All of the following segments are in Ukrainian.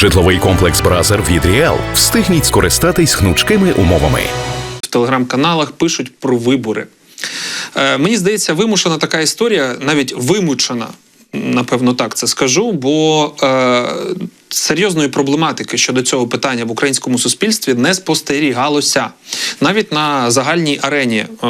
Житловий комплекс Бразер від Ріал. Встигніть скористатись гнучкими умовами. в телеграм-каналах пишуть про вибори. Е, мені здається, вимушена така історія, навіть вимучена, напевно, так це скажу, бо е, серйозної проблематики щодо цього питання в українському суспільстві не спостерігалося. Навіть на загальній арені е,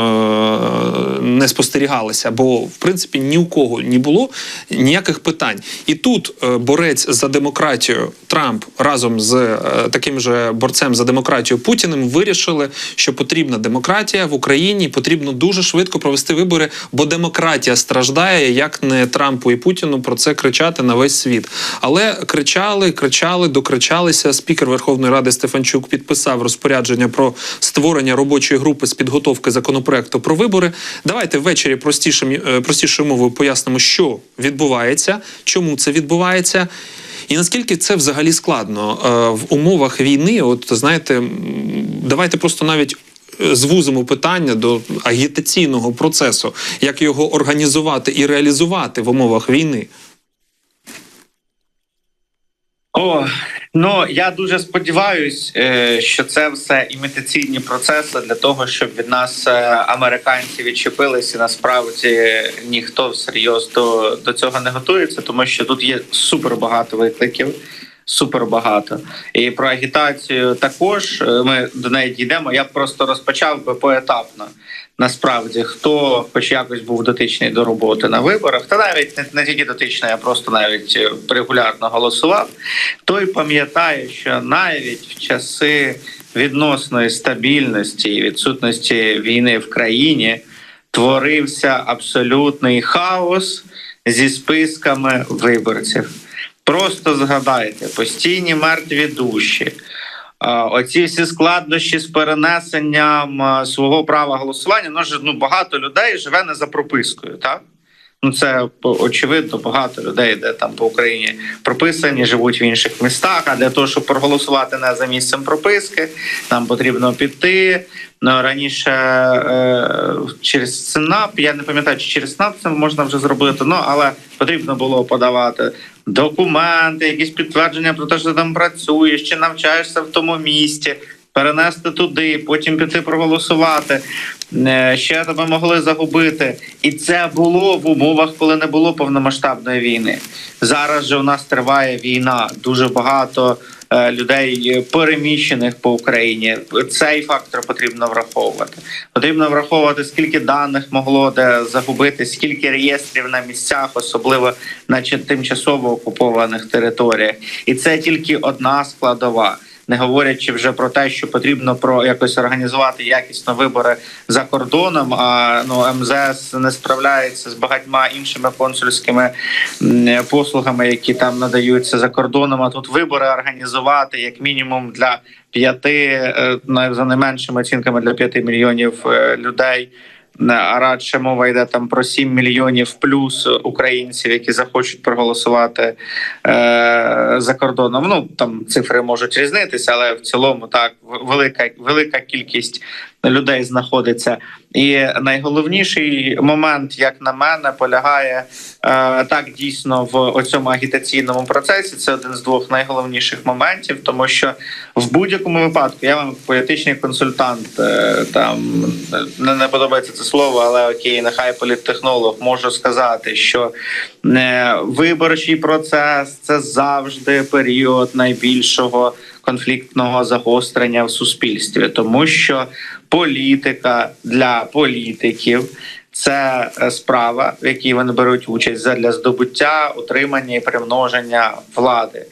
не спостерігалося, бо в принципі ні у кого не було ніяких питань. І тут е, борець за демократію Трамп разом з е, таким же борцем за демократію Путіним вирішили, що потрібна демократія в Україні, потрібно дуже швидко провести вибори, бо демократія страждає, як не Трампу і Путіну про це кричати на весь світ. Але кричали, кричали, докричалися. Спікер Верховної Ради Стефанчук підписав розпорядження про створення робочої групи з підготовки законопроекту про вибори. Давайте ввечері простішим е, простішою мовою пояснимо, що відбувається, чому це відбувається. І наскільки це взагалі складно Е, в умовах війни? От знаєте, давайте просто навіть е, звузимо питання до агітаційного процесу, як його організувати і реалізувати в умовах війни. О, ну я дуже сподіваюсь, е, що це все імітаційні процеси для того, щоб від нас е, американці відчепились, і насправді ніхто всерйоз до, до цього не готується, тому що тут є супер багато викликів. Супер багато і про агітацію також е, ми до неї дійдемо. Я просто розпочав би поетапно. Насправді, хто хоч якось був дотичний до роботи на виборах, та навіть не, не тільки дотичний, а просто навіть е, регулярно голосував, той пам'ятає, що навіть в часи відносної стабільності і відсутності війни в країні творився абсолютний хаос зі списками виборців. Просто згадайте постійні мертві душі. Оці всі складнощі з перенесенням свого права голосування. Ну ну багато людей живе не за пропискою, так? Ну це очевидно, багато людей, де там по Україні прописані, живуть в інших містах. А для того, щоб проголосувати не за місцем прописки, нам потрібно піти. Ну, раніше е, через ЦНАП, я не пам'ятаю, чи через ЦНАП це можна вже зробити. Ну але потрібно було подавати документи, якісь підтвердження про те, що ти там працюєш, чи навчаєшся в тому місті. Перенести туди, потім піти проголосувати. Е, Ще тебе могли загубити, і це було в умовах, коли не було повномасштабної війни. Зараз же у нас триває війна. Дуже багато е, людей е, переміщених по Україні. Цей фактор потрібно враховувати. Потрібно враховувати, скільки даних могло де загубити, скільки реєстрів на місцях, особливо на тимчасово окупованих територіях. І це тільки одна складова. Не говорячи вже про те, що потрібно про якось організувати якісно вибори за кордоном. А ну МЗС не справляється з багатьма іншими консульськими послугами, які там надаються за кордоном. А тут вибори організувати як мінімум для п'яти, е, за найменшими оцінками для п'яти мільйонів е, людей. А радше мова йде там про 7 мільйонів плюс українців, які захочуть проголосувати е, за кордоном. Ну там цифри можуть різнитися, але в цілому так велика велика кількість людей знаходиться. І найголовніший момент, як на мене, полягає е, так дійсно в оцьому агітаційному процесі. Це один з двох найголовніших моментів, тому що в будь-якому випадку я вам політичний консультант е, там не, не подобається це слово, але окей, нехай політтехнолог можу сказати, що е, виборчий процес це завжди період найбільшого конфліктного загострення в суспільстві, тому що політика для політиків. Це е, справа, в якій вони беруть участь задля здобуття, утримання і примноження влади.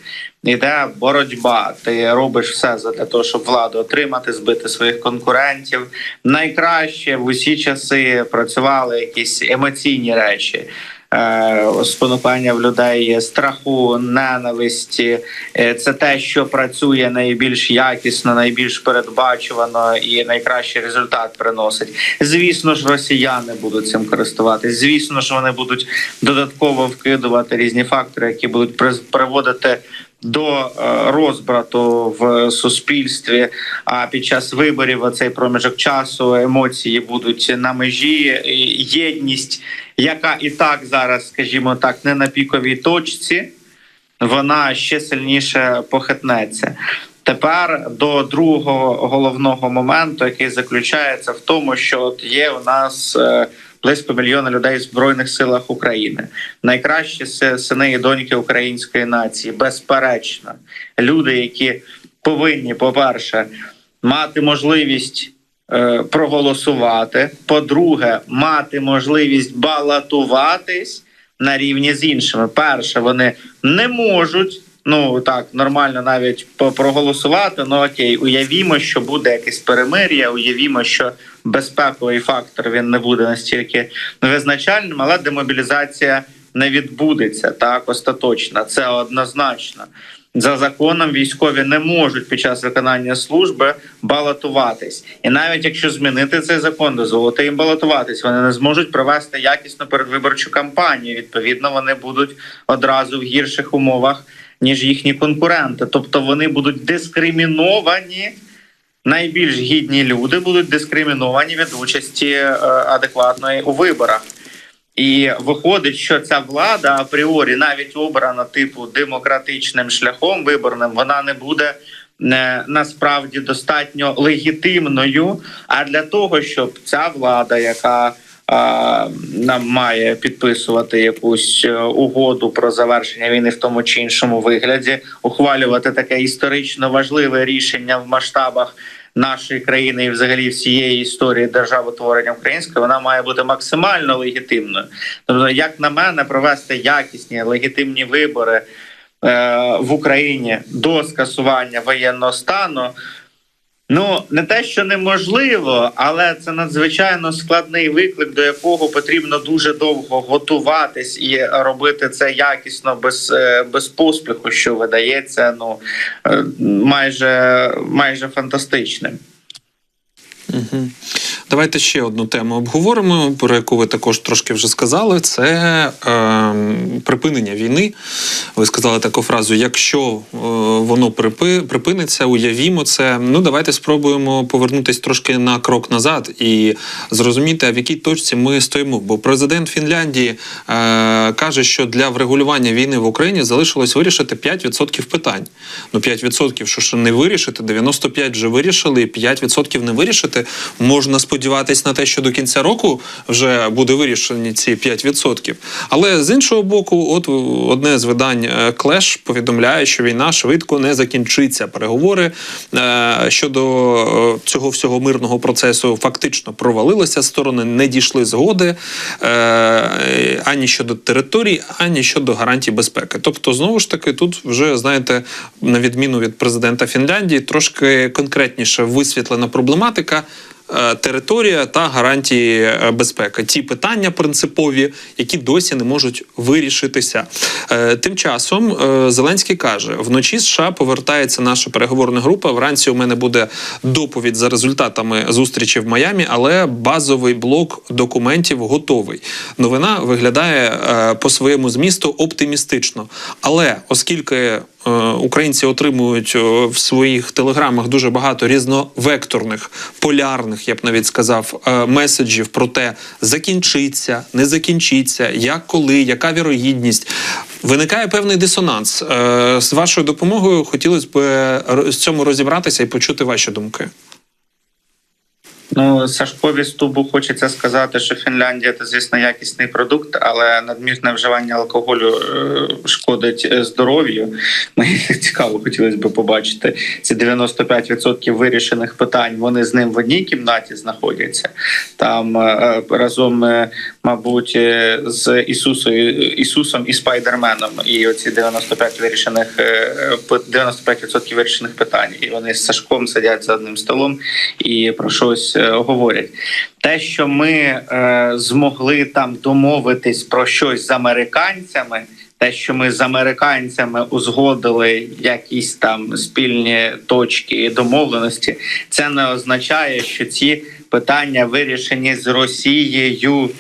Іде боротьба. Ти робиш все для того, щоб владу отримати, збити своїх конкурентів. Найкраще в усі часи працювали якісь емоційні речі. Е, Спонукання в людей страху, ненависті Е, це те, що працює найбільш якісно, найбільш передбачувано і найкращий результат приносить. Звісно ж, росіяни будуть цим користуватись. Звісно ж, вони будуть додатково вкидувати різні фактори, які будуть приводити до е, розбрату в суспільстві. А під час виборів оцей проміжок часу емоції будуть на межі єдність, яка і так зараз, скажімо так, не на піковій точці. вона ще сильніше похитнеться. Тепер до другого головного моменту, який заключається в тому, що от є у нас е, близько мільйона людей в збройних силах України, найкращі сини і доньки української нації, безперечно, люди, які повинні, по-перше, мати можливість проголосувати. По-друге, мати можливість балотуватись на рівні з іншими. Перше, вони не можуть. Ну так нормально навіть проголосувати. Ну окей, уявімо, що буде якесь перемир'я. Уявімо, що безпековий фактор він не буде настільки визначальним, але демобілізація не відбудеться так остаточно. Це однозначно. За законом військові не можуть під час виконання служби балотуватись, і навіть якщо змінити цей закон, дозволити їм балотуватись, вони не зможуть провести якісну передвиборчу кампанію. Відповідно, вони будуть одразу в гірших умовах ніж їхні конкуренти. Тобто вони будуть дискриміновані. Найбільш гідні люди будуть дискриміновані від участі е, адекватної у виборах. І виходить, що ця влада апріорі, навіть обрана типу демократичним шляхом виборним, вона не буде е, насправді достатньо легітимною. А для того, щоб ця влада, яка а, нам має підписувати якусь е, угоду про завершення війни в тому чи іншому вигляді, ухвалювати таке історично важливе рішення в масштабах нашої країни і взагалі всієї історії державотворення української, вона має бути максимально легітимною. Тобто, як на мене, провести якісні легітимні вибори е, в Україні до скасування воєнного стану. Ну, не те, що неможливо, але це надзвичайно складний виклик, до якого потрібно дуже довго готуватись і робити це якісно без, е, без поспіху, що видається ну е, майже, майже фантастичним. Угу. Давайте ще одну тему обговоримо, про яку ви також трошки вже сказали. Це е, припинення війни. Ви сказали таку фразу: якщо е, воно припи, припиниться, уявімо це. Ну давайте спробуємо повернутись трошки на крок назад і зрозуміти, в якій точці ми стоїмо. Бо президент Фінляндії е, каже, що для врегулювання війни в Україні залишилось вирішити 5% питань. Ну 5% що ж не вирішити, 95% вже вирішили, і 5% не вирішити. Можна сподіватись на те, що до кінця року вже буде вирішені ці 5%. Але з іншого боку, от одне з видань е, Клеш повідомляє, що війна швидко не закінчиться. Переговори е, щодо е, цього всього мирного процесу фактично провалилися. Сторони не дійшли згоди ані щодо територій, ані щодо гарантій безпеки. Тобто, знову ж таки, тут вже знаєте, на відміну від президента Фінляндії, трошки конкретніше висвітлена проблематика. Е, Територія та гарантії е, безпеки ті питання принципові, які досі не можуть вирішитися. Е, Тим часом Зеленський каже: вночі США повертається наша переговорна група. Вранці у мене буде доповідь за результатами зустрічі в Майамі, але базовий блок документів готовий. Новина виглядає по своєму змісту оптимістично. Але оскільки українці отримують е, в своїх телеграмах дуже багато різновекторних, полярних, я б навіть сказав, е, меседжів про те, закінчиться, не закінчиться, як коли, яка вірогідність. Виникає певний дисонанс. Е, З вашою допомогою хотілося б з цьому розібратися і почути ваші думки. Ну, Сашкові Стубу хочеться сказати, що Фінляндія це, звісно, якісний продукт, але надмірне вживання алкоголю е, шкодить е, здоров'ю. Мені цікаво, хотілося б побачити ці 95% вирішених питань. Вони з ним в одній кімнаті знаходяться. Там е, разом, мабуть, з Ісусою, Ісусом і Спайдерменом. І оці 95 вирішених е, е, 95% вирішених питань. І вони з Сашком сидять за одним столом і про щось говорять. Те, що ми е, змогли там домовитись про щось з американцями. Те, що ми з американцями узгодили якісь там спільні точки і домовленості, це не означає, що ці питання вирішені з Росією.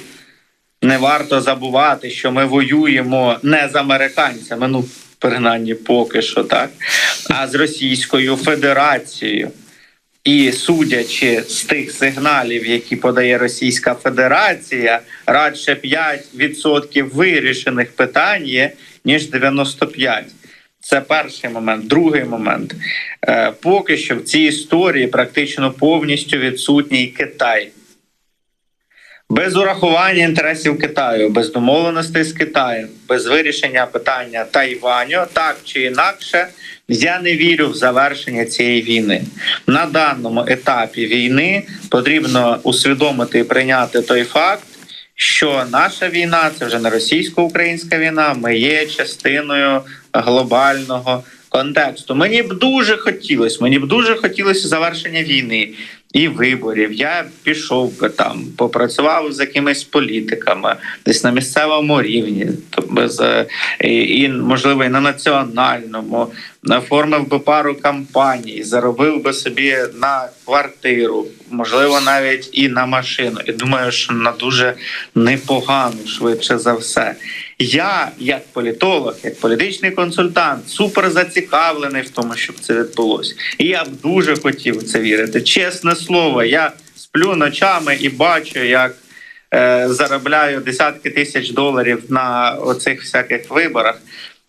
Не варто забувати, що ми воюємо не з американцями, ну принаймні поки що так, а з Російською Федерацією. І судячи з тих сигналів, які подає Російська Федерація, радше 5% вирішених питань є, ніж 95%. Це перший момент. Другий момент. Е, поки що в цій історії практично повністю відсутній Китай. Без урахування інтересів Китаю, без домовленостей з Китаєм, без вирішення питання Тайваню, так чи інакше, я не вірю в завершення цієї війни. На даному етапі війни потрібно усвідомити і прийняти той факт, що наша війна це вже не російсько-українська війна. Ми є частиною глобального контексту. Мені б дуже хотілося, мені б дуже хотілося завершення війни і виборів. Я пішов би там, попрацював з якимись політиками, десь на місцевому рівні, то без е, і можливо і на національному, оформив би пару кампаній, заробив би собі на квартиру, можливо, навіть і на машину. І думаю, що на дуже непогану, швидше за все. Я, як політолог, як політичний консультант, супер зацікавлений в тому, щоб це відбулося. І я б дуже хотів це вірити. Чесне слово, я сплю ночами і бачу, як е, заробляю десятки тисяч доларів на оцих всяких виборах.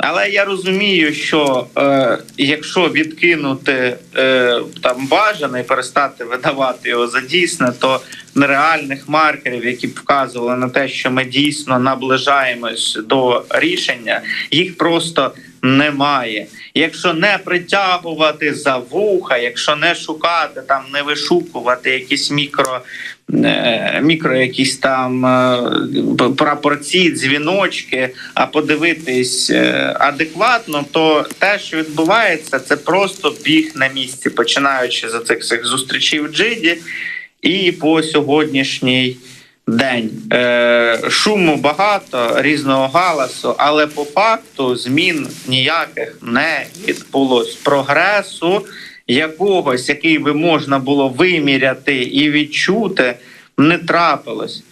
Але я розумію, що е, якщо відкинути е, там бажане і перестати видавати його за дійсне, то нереальних маркерів, які б вказували на те, що ми дійсно наближаємось до рішення, їх просто немає. Якщо не притягувати за вуха, якщо не шукати там, не вишукувати якісь мікро, мікро якісь там е, прапорці, дзвіночки, а подивитись е, адекватно, то те, що відбувається, це просто біг на місці, починаючи з цих всіх зустрічей в Джиді і по сьогоднішній день. Е, шуму багато, різного галасу, але по факту змін ніяких не відбулось. Прогресу якогось, який би можна було виміряти і відчути, не трапилось.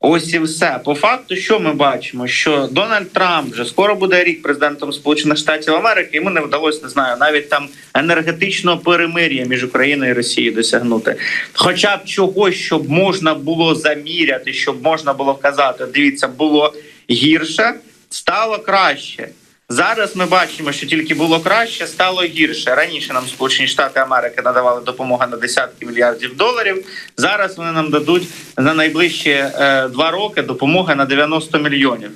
Ось і все. По факту, що ми бачимо? Що Дональд Трамп вже скоро буде рік президентом Сполучених Штатів Америки. Йому не вдалося, не знаю, навіть там енергетичного перемир'я між Україною і Росією досягнути. Хоча б чогось, щоб можна було заміряти, щоб можна було вказати, дивіться, було гірше, стало краще. Зараз ми бачимо, що тільки було краще, стало гірше. Раніше нам Сполучені Штати Америки надавали допомогу на десятки мільярдів доларів. Зараз вони нам дадуть на найближчі е, два роки допомоги на 90 мільйонів.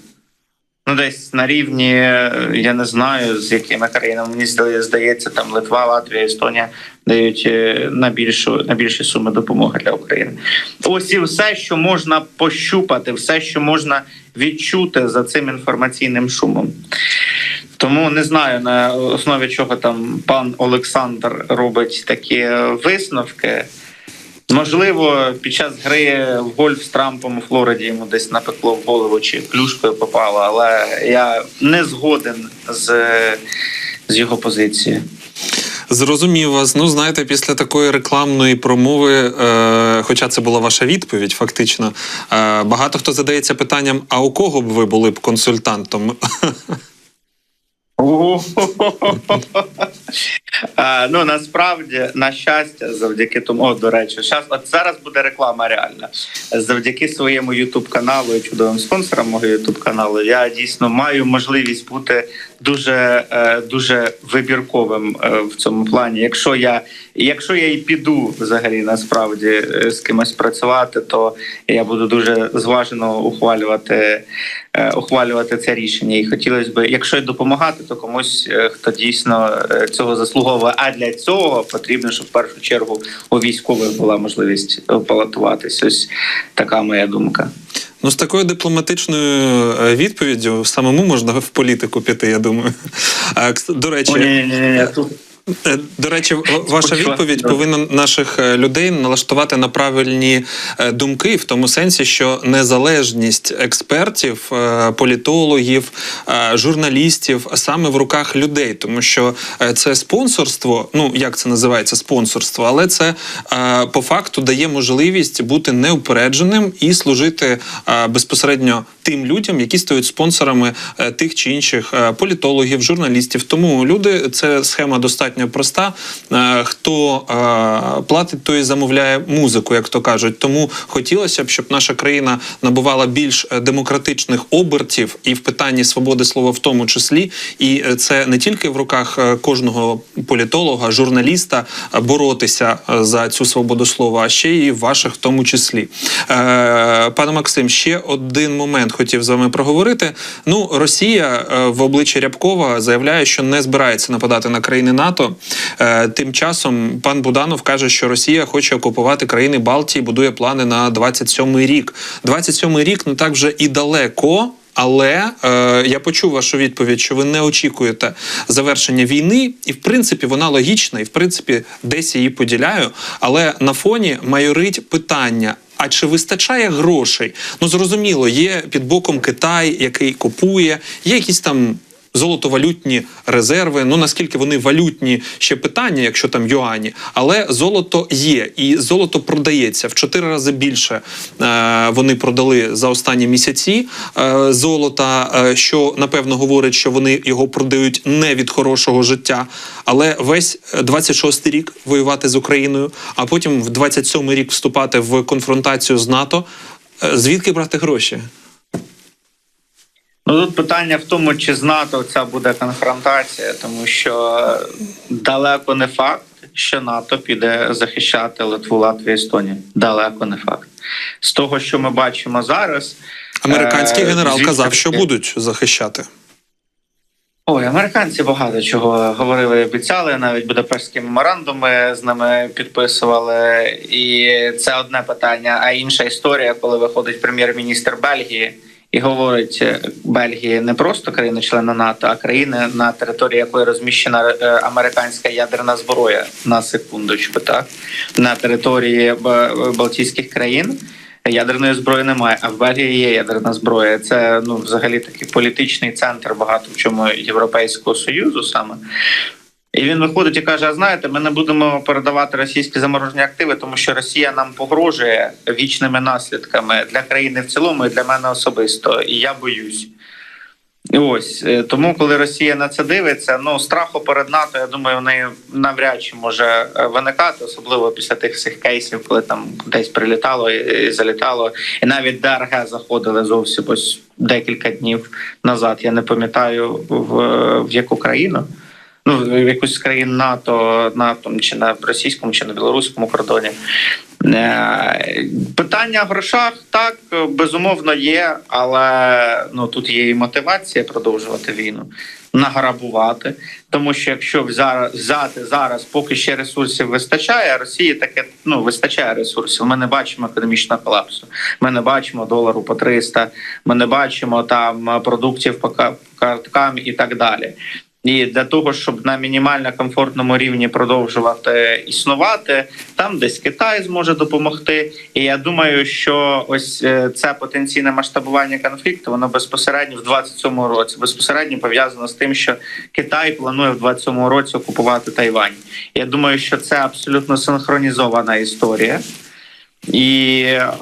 Ну, десь на рівні, е, я не знаю, з якими країнами мені здається, там Литва, Латвія, Естонія дають е, на більшу на більші суми допомоги для України. Ось і все, що можна пощупати, все, що можна відчути за цим інформаційним шумом. Тому не знаю на основі чого там пан Олександр робить такі висновки. Можливо, під час гри в гольф з Трампом у Флориді йому десь напекло в голову чи клюшкою попало, але я не згоден з, з його позицією. Зрозумів вас. Ну, знаєте, після такої рекламної промови, е, хоча це була ваша відповідь, фактично, е, багато хто задається питанням: а у кого б ви були б консультантом? Е, Ну насправді, на щастя, завдяки тому, о, до речі, щас, от зараз буде реклама реальна. Завдяки своєму Ютуб каналу і чудовим спонсорам мого Ютуб каналу, я дійсно маю можливість бути дуже е, дуже вибірковим е, в цьому плані. Якщо я якщо я і піду взагалі насправді е, з кимось працювати, то я буду дуже зважено ухвалювати, ухвалювати це рішення. І хотілося б, якщо й допомагати, то комусь хто дійсно цього заслуговує. А для цього потрібно, щоб в першу чергу у військових була можливість балотуватись. Ось така моя думка. Ну, з такою дипломатичною е, відповіддю самому можна в політику піти, я думаю. До речі, О, ні, ні, ні, тут До речі, ваша відповідь повинна наших е, людей налаштувати на правильні е, думки, в тому сенсі, що незалежність експертів, е, політологів, е, журналістів саме в руках людей, тому що е, це спонсорство. Ну як це називається спонсорство, але це е, по факту дає можливість бути неупередженим і служити е, безпосередньо тим людям, які стають спонсорами е, тих чи інших е, політологів, журналістів. Тому люди це схема достатньо достатньо проста. Е, Хто е, платить, той замовляє музику, як то кажуть. Тому хотілося б, щоб наша країна набувала більш е, демократичних обертів і в питанні свободи слова, в тому числі. І це не тільки в руках кожного політолога, журналіста боротися за цю свободу слова, а ще і ваших в тому числі. Пане Максим, ще один момент хотів з вами проговорити. Ну, Росія в обличчі Рябкова заявляє, що не збирається нападати на країни НАТО. Е, Тим часом пан Буданов каже, що Росія хоче окупувати країни Балтії, будує плани на 27-й рік. 27-й рік не так вже і далеко. Але е, я почув вашу відповідь, що ви не очікуєте завершення війни, і в принципі вона логічна, і в принципі десь її поділяю. Але на фоні майорить питання: а чи вистачає грошей? Ну зрозуміло, є під боком Китай, який купує, є якісь там. Золотовалютні резерви, ну наскільки вони валютні ще питання, якщо там юані, але золото є, і золото продається в чотири рази більше. Е, вони продали за останні місяці е, золота, е, що напевно говорить, що вони його продають не від хорошого життя, але весь 26-й рік воювати з Україною, а потім в 27-й рік вступати в конфронтацію з НАТО. Звідки брати гроші? Ну тут питання в тому, чи з НАТО ця буде конфронтація, тому що далеко не факт, що НАТО піде захищати Литву, Латвію, Естонію. Далеко не факт. З того, що ми бачимо зараз, Американський Е, генерал звідки казав, що будуть захищати. Ой, американці багато чого говорили, і обіцяли. Навіть Будапештські меморандуми з ними підписували. І це одне питання. А інша історія, коли виходить прем'єр-міністр Бельгії і говорить, е, Бельгія не просто країна-члена НАТО, а країна, на території якої розміщена е, американська ядерна зброя на секундочку, так на території Балтійських країн. Ядерної зброї немає, а в Бельгії є ядерна зброя. Це ну взагалі такий політичний центр багато в чому Європейського союзу саме. І він виходить і каже: А знаєте, ми не будемо передавати російські заморожені активи, тому що Росія нам погрожує вічними наслідками для країни в цілому і для мене особисто. І я боюсь. Ось е, тому, коли Росія на це дивиться, ну страху перед НАТО, я думаю, в неї навряд чи може е, виникати, особливо після тих всіх кейсів, коли там десь прилітало і залітало, і навіть ДРГ заходили зовсім ось декілька днів назад. Я не пам'ятаю в, в яку країну. Ну, в якусь з країн НАТО, на там чи на російському, чи на білоруському кордоні. Е, Питання в грошах так безумовно є, але ну тут є і мотивація продовжувати війну, награбувати. Тому що якщо зараз взяти зараз, поки ще ресурсів вистачає, а Росії таке ну вистачає ресурсів. Ми не бачимо економічного колапсу. Ми не бачимо долару по 300, Ми не бачимо там продуктів по карткам і так далі. І для того, щоб на мінімально комфортному рівні продовжувати існувати, там десь Китай зможе допомогти. І я думаю, що ось е, це потенційне масштабування конфлікту, воно безпосередньо в 27-му році безпосередньо пов'язано з тим, що Китай планує в 27-му році окупувати Тайвань. Я думаю, що це абсолютно синхронізована історія. І е,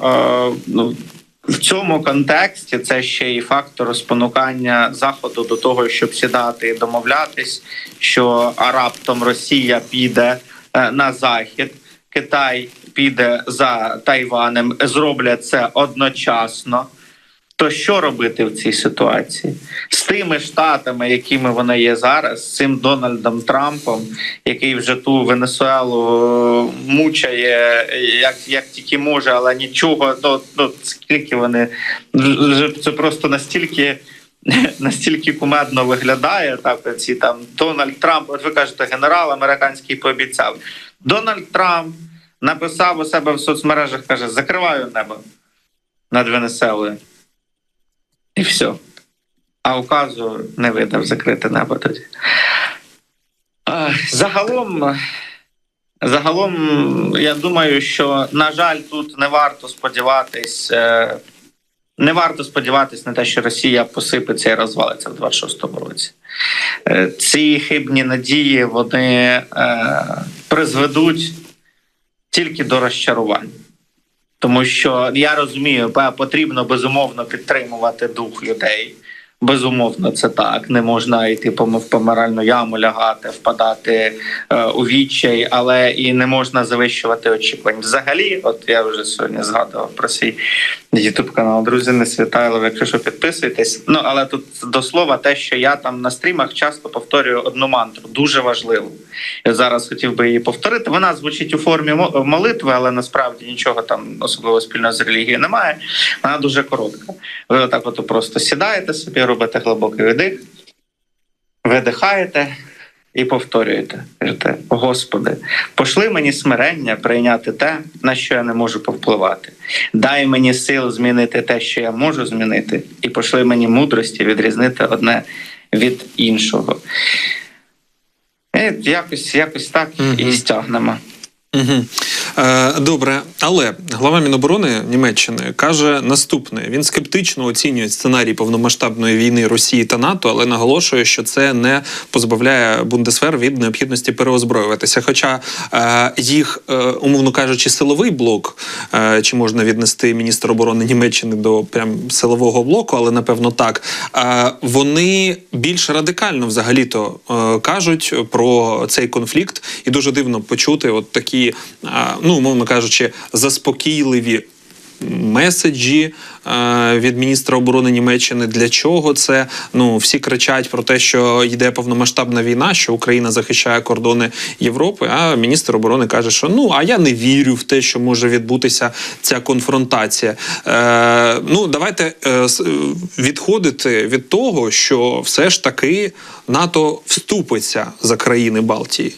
ну, в цьому контексті це ще і фактор спонукання заходу до того, щоб сідати і домовлятись, що раптом Росія піде е, на захід, Китай піде за Тайванем, зроблять це одночасно. То що робити в цій ситуації з тими штатами, якими вони є зараз, з цим Дональдом Трампом, який вже ту Венесуелу е, мучає як, як тільки може, але нічого ну, ну скільки вони це просто настільки. Настільки кумедно виглядає так, ці там Дональд Трамп. От ви кажете, генерал американський пообіцяв. Дональд Трамп написав у себе в соцмережах, каже: закриваю небо над Венесуелою. І все. А указу не видав закрити небо тоді. Загалом, загалом, я думаю, що, на жаль, тут не варто сподіватись. е, Не варто сподіватись на те, що Росія посипеться і розвалиться в 26-му році. Е, Ці хибні надії вони е, призведуть тільки до розчарувань. Тому що я розумію, потрібно безумовно підтримувати дух людей. Безумовно, це так. Не можна йти в помиральну яму, лягати, впадати е, у відчай, але і не можна завищувати очікувань. Взагалі, от я вже сьогодні згадував про свій Ютуб канал. Друзі, не світайло, якщо що підписуйтесь. Ну але тут до слова, те, що я там на стрімах часто повторюю одну мантру, дуже важливу. Я зараз хотів би її повторити. Вона звучить у формі молитви, але насправді нічого там особливо спільного з релігією немає. Вона дуже коротка. Ви отак, от просто сідаєте собі, робите глибокий видих, видихаєте. І повторюєте, кажете, Господи, пошли мені смирення прийняти те, на що я не можу повпливати. Дай мені сил змінити те, що я можу змінити, і пошли мені мудрості відрізнити одне від іншого. І якось, якось так і стягнемо. Угу. Е, добре, але глава Міноборони Німеччини каже наступне: він скептично оцінює сценарій повномасштабної війни Росії та НАТО, але наголошує, що це не позбавляє Бундесвер від необхідності переозброюватися. Хоча е, їх, е, умовно кажучи, силовий блок, чи можна віднести міністр оборони Німеччини до прям силового блоку, але напевно так. Вони більш радикально взагалі-то е, кажуть про цей конфлікт, і дуже дивно почути от такі, ну умовно кажучи, заспокійливі. Меседжі е, від міністра оборони Німеччини для чого це? Ну всі кричать про те, що йде повномасштабна війна, що Україна захищає кордони Європи. А міністр оборони каже, що ну а я не вірю в те, що може відбутися ця конфронтація. Е, ну давайте е, е, відходити від того, що все ж таки НАТО вступиться за країни Балтії.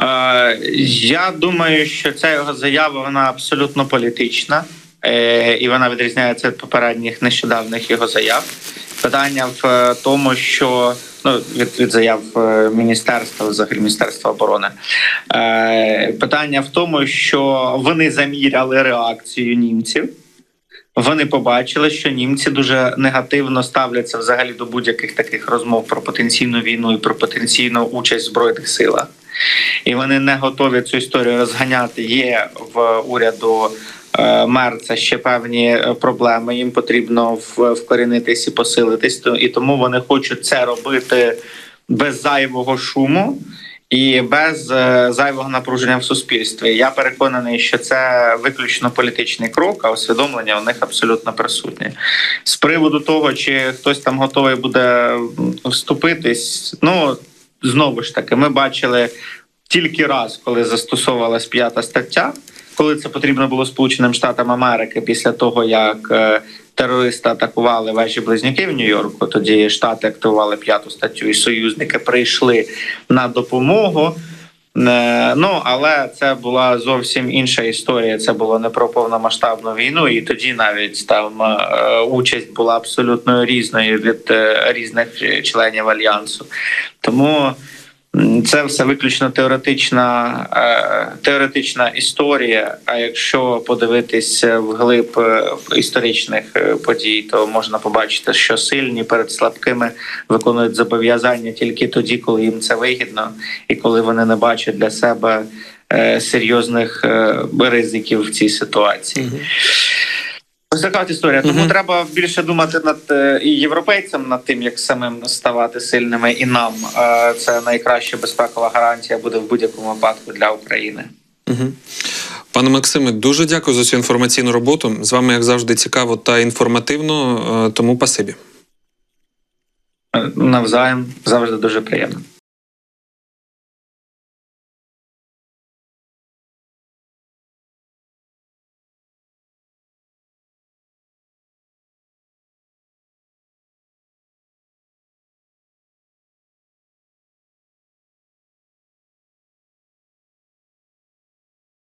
Е, я думаю, що ця його заява вона абсолютно політична, е, і вона відрізняється від попередніх нещодавних його заяв. Питання в е, тому, що ну від, від заяв міністерства, взагалі міністерства оборони. Питання в тому, що вони заміряли реакцію німців. Вони побачили, що німці дуже негативно ставляться взагалі до будь-яких таких розмов про потенційну війну і про потенційну участь в збройних силах і вони не готові цю історію розганяти. Є в уряду е, Мерца ще певні е, проблеми. Їм потрібно вкорінитись і посилитись. І тому вони хочуть це робити без зайвого шуму. І без е, зайвого напруження в суспільстві я переконаний, що це виключно політичний крок, а усвідомлення у них абсолютно присутнє. З приводу того, чи хтось там готовий буде вступитись, ну знову ж таки, ми бачили тільки раз, коли застосовувалась п'ята стаття, коли це потрібно було Сполученим Штатам Америки після того, як е, терористи атакували вежі близнюки в Нью-Йорку. Тоді штати активували п'яту статтю, і союзники прийшли на допомогу. Е, Ну але це була зовсім інша історія. Це було не про повномасштабну війну, і тоді навіть там е, участь була абсолютно різною від е, різних членів альянсу. Тому це все виключно теоретична, е, теоретична історія. А якщо подивитись вглиб е, історичних е, подій, то можна побачити, що сильні перед слабкими виконують зобов'язання тільки тоді, коли їм це вигідно, і коли вони не бачать для себе е, серйозних е, ризиків в цій ситуації. Така от історія. Тому Мгм. треба більше думати над е, і європейцям над тим, як самим ставати сильними, і нам Е, це найкраща безпекова гарантія буде в будь-якому випадку для України. Угу. Пане Максиме, дуже дякую за цю інформаційну роботу. З вами, як завжди, цікаво та інформативно, е, тому пасибі. Навзаєм завжди дуже приємно.